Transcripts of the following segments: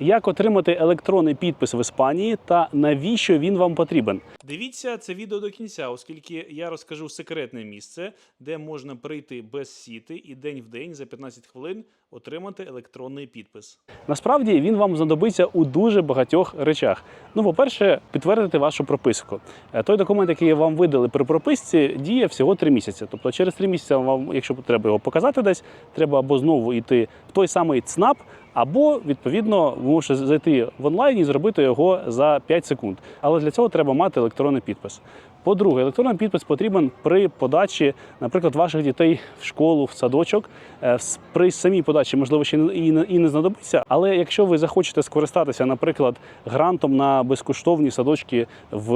Як отримати електронний підпис в Іспанії та навіщо він вам потрібен? Дивіться це відео до кінця, оскільки я розкажу секретне місце, де можна прийти без сіти і день в день за 15 хвилин отримати електронний підпис. Насправді він вам знадобиться у дуже багатьох речах. Ну, по-перше, підтвердити вашу прописку. Е, Той документ, який вам видали при прописці, діє всього 3 місяці. Тобто через 3 місяці вам, якщо треба його показати десь, треба або знову йти в той самий ЦНАП, або відповідно ви можете зайти в онлайн і зробити його за 5 секунд. Але для цього треба мати електронний підпис. По-друге, електронний підпис потрібен при подачі, наприклад, ваших дітей в школу, в садочок. Е, При самій подачі, можливо, ще і не, знадобиться. Але якщо ви захочете скористатися, наприклад, грантом на безкоштовні садочки в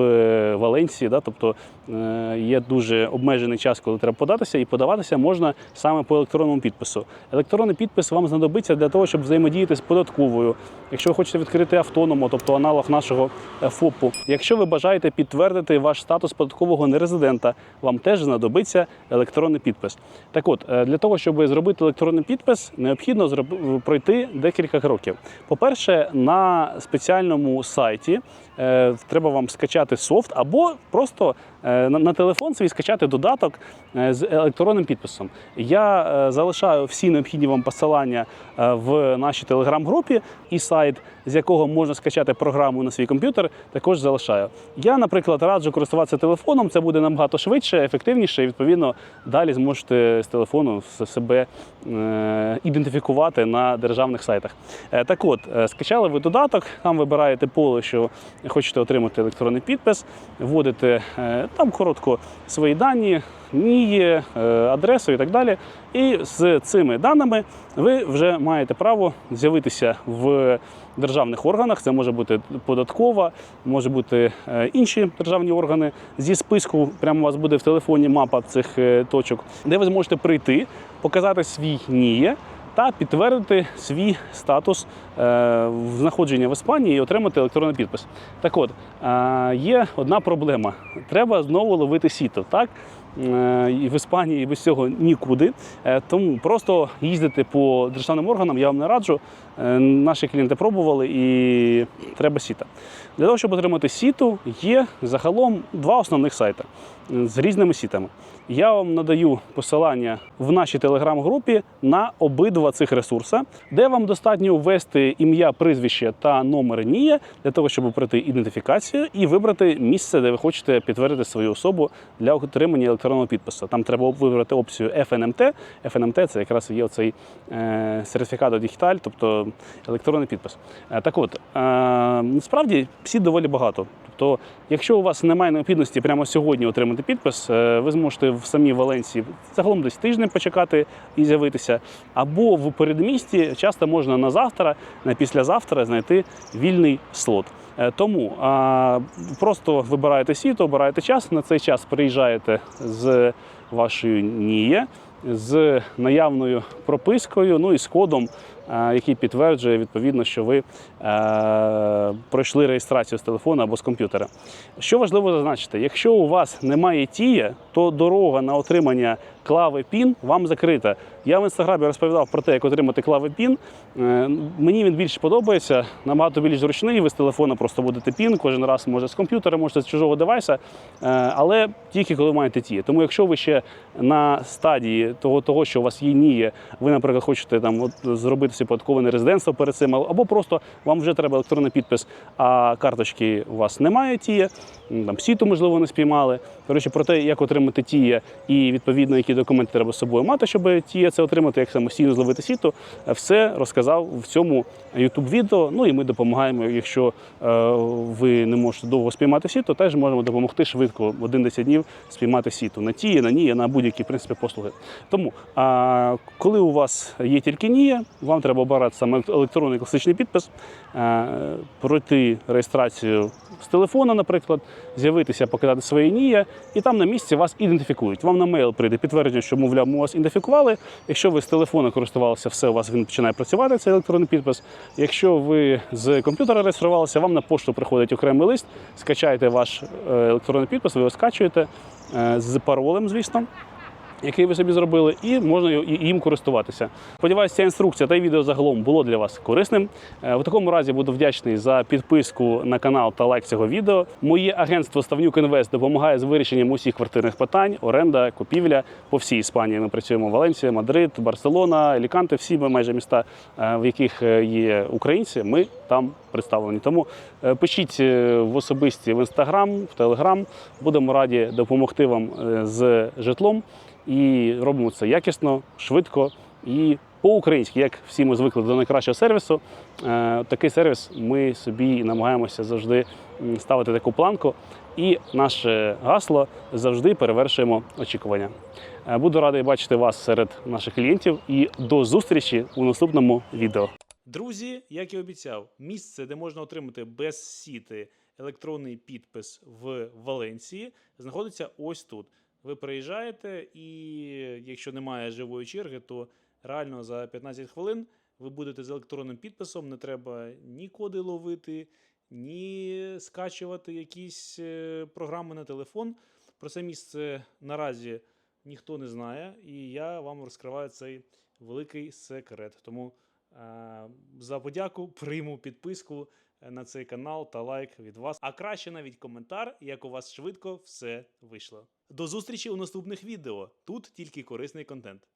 Валенції, да, тобто е, є дуже обмежений час, коли треба податися, і подаватися можна саме по електронному підпису. Електронний підпис вам знадобиться для того, щоб взаємодіяти з податковою. Якщо ви хочете відкрити автоному, тобто аналог нашого е, ФОПу, якщо ви бажаєте підтвердити ваш статус податкового нерезидента, вам теж знадобиться електронний підпис. Так от, е, для того, щоб зробити електронний підпис, необхідно зроб- пройти декілька кроків. По-перше, на спеціальному сайті е, треба вам скачати софт або просто е, на, на телефон свій скачати додаток е, з електронним підписом. Я е, залишаю всі необхідні вам посилання е, в нашій телеграм-групі і сайт, з якого можна скачати програму на свій комп'ютер, також залишаю. Я, наприклад, раджу користуватися телефоном. Це буде набагато швидше, ефективніше. І відповідно далі зможете з телефону себе е, ідентифікувати на державних сайтах. Е, так от, е, скачали ви додаток, там вибираєте поле, що хочете отримати електронний підпис, вводите е, там коротко свої дані, НІЄ, е, адресу і так далі. І з цими даними ви вже маєте право з'явитися в державних органах. Це може бути податкова, може бути е, інші державні органи. Зі списку прямо у вас буде в телефоні мапа цих е, точок, де ви зможете прийти, показати свій НІЄ та підтвердити свій статус е, знаходження в Іспанії і отримати електронний підпис. Так от, е, є одна проблема: треба знову ловити сіто. Так? Е, І в Іспанії без цього нікуди. Е, Тому просто їздити по державним органам я вам не раджу. Е, Наші клієнти пробували і треба сіта. Для того, щоб отримати сіту, є загалом два основних сайти з різними сітами. Я вам надаю посилання в нашій телеграм-групі на обидва цих ресурси, де вам достатньо ввести ім'я, прізвище та номер НІЄ для того, щоб пройти ідентифікацію і вибрати місце, де ви хочете підтвердити свою особу для отримання електронного підпису. Там треба вибрати опцію FNMT. FNMT – це якраз є оцей е, сертифікат дігіталь, тобто електронний підпис. Е, так от, е, насправді сіт доволі багато. Тобто, якщо у вас немає необхідності прямо сьогодні отримати підпис, ви зможете в самій Валенції загалом десь тиждень почекати і з'явитися. Або в передмісті часто можна на завтра, на післязавтра знайти вільний слот. Е, Тому просто вибираєте сіто, обираєте час. На цей час приїжджаєте з вашою НІЄ, з наявною пропискою, ну і з кодом, який підтверджує відповідно, що ви е, пройшли реєстрацію з телефона або з комп'ютера. Що важливо зазначити, якщо у вас немає тія, то дорога на отримання клави PIN вам закрита. Я в інстаграмі розповідав про те, як отримати клави PIN. Е, Мені він більше подобається, набагато більш зручний. Ви з телефона просто будете PIN, кожен раз може з комп'ютера, можете з чужого девайса, е, але тільки коли маєте тіє. Тому якщо ви ще на стадії того, того що у вас є ніє, ви, наприклад, хочете там от зробити собі податкове резидентство перед цим, або просто вам вже треба електронний підпис, а карточки у вас немає тіє, там сіту, можливо, не спіймали. Коротше, про те, як отримати тіє і відповідно які документи треба з собою мати, щоб тіє це отримати, як самостійно зловити сіту, е, все розказав в цьому youtube відео. Ну і ми допомагаємо, якщо е, ви не можете довго спіймати сіту, теж можемо допомогти швидко в 11 днів спіймати сіту на тіє, на ніє, на будь-які принципі послуги. Тому а, коли у вас є тільки ніє, вам треба обирати саме електронний класичний підпис, е, пройти реєстрацію з телефона, наприклад, з'явитися, показати своє ніє, і там на місці вас ідентифікують. Вам на мейл прийде підтвердження, що, мовляв, ми вас ідентифікували. Якщо ви з телефона користувалися, все у вас він починає працювати, цей електронний підпис. Якщо ви з комп'ютера реєструвалися, вам на пошту приходить окремий лист, скачаєте ваш е, електронний підпис, ви його скачуєте е, з паролем, звісно. Який ви собі зробили, і можна їм користуватися. Сподіваюся, ця інструкція та й відео загалом було для вас корисним. Е, В такому разі буду вдячний за підписку на канал та лайк цього відео. Моє агентство Ставнюк Інвест допомагає з вирішенням усіх квартирних питань, оренда, купівля по всій Іспанії. Ми працюємо в Валенсія, Мадрид, Барселона, Аліканте, всі ми майже міста, е, в яких е, є українці. Ми там представлені. Тому пишіть в особисті в інстаграм, в телеграм. Будемо раді допомогти вам з житлом. І робимо це якісно, швидко і по-українськи, як всі ми звикли до найкращого сервісу. Е, Такий сервіс ми собі намагаємося завжди ставити таку планку. І наше гасло завжди перевершуємо очікування. Е, Буду радий бачити вас серед наших клієнтів і до зустрічі у наступному відео. Друзі, як і обіцяв, місце, де можна отримати без сіти електронний підпис в Валенції, знаходиться ось тут. Ви приїжджаєте, і якщо немає живої черги, то реально за 15 хвилин ви будете з електронним підписом. Не треба ні коди ловити, ні скачувати якісь е, програми на телефон. Про це місце наразі ніхто не знає, і я вам розкриваю цей великий секрет. Тому е, за подяку прийму підписку на цей канал та лайк від вас. А краще навіть коментар, як у вас швидко все вийшло. До зустрічі у наступних відео. Тут тільки корисний контент.